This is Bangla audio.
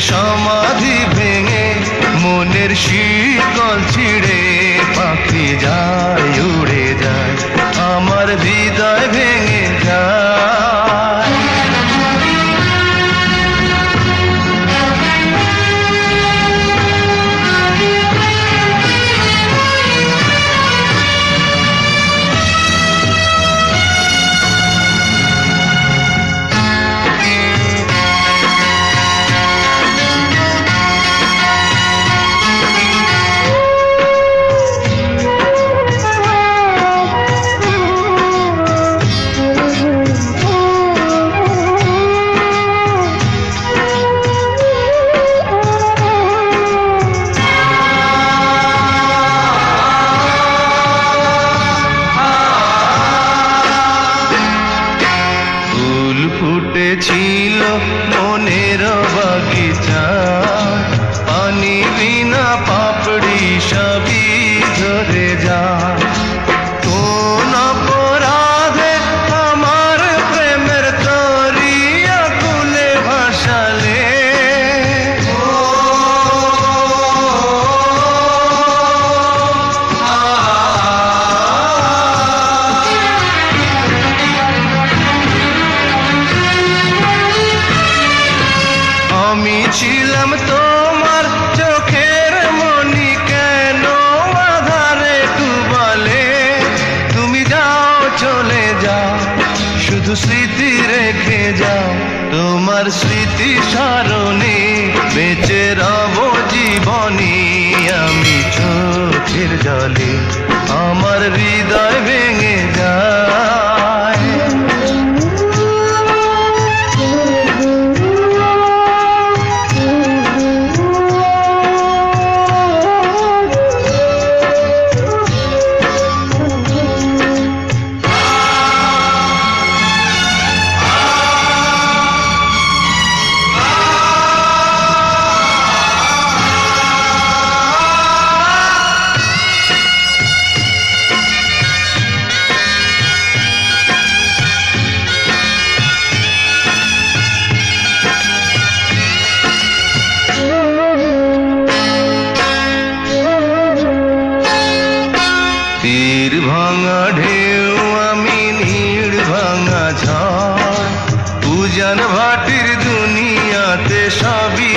সমাধি ভেঙে মনের শিকল ছিঁড়ে পাখি যায় ফুল ফুটেছিল মনের বাগিচা। পানি বিনা পাপড়ি সবই রেখে যাও। তোমার স্মৃতি স্মরণে বেঁচে রব জীবনী আমি চোখের জলে ভাঙা ঢেউ আমি নীড় ভাঙা ঝড়। পূজন ভাটির দুনিয়াতে সবই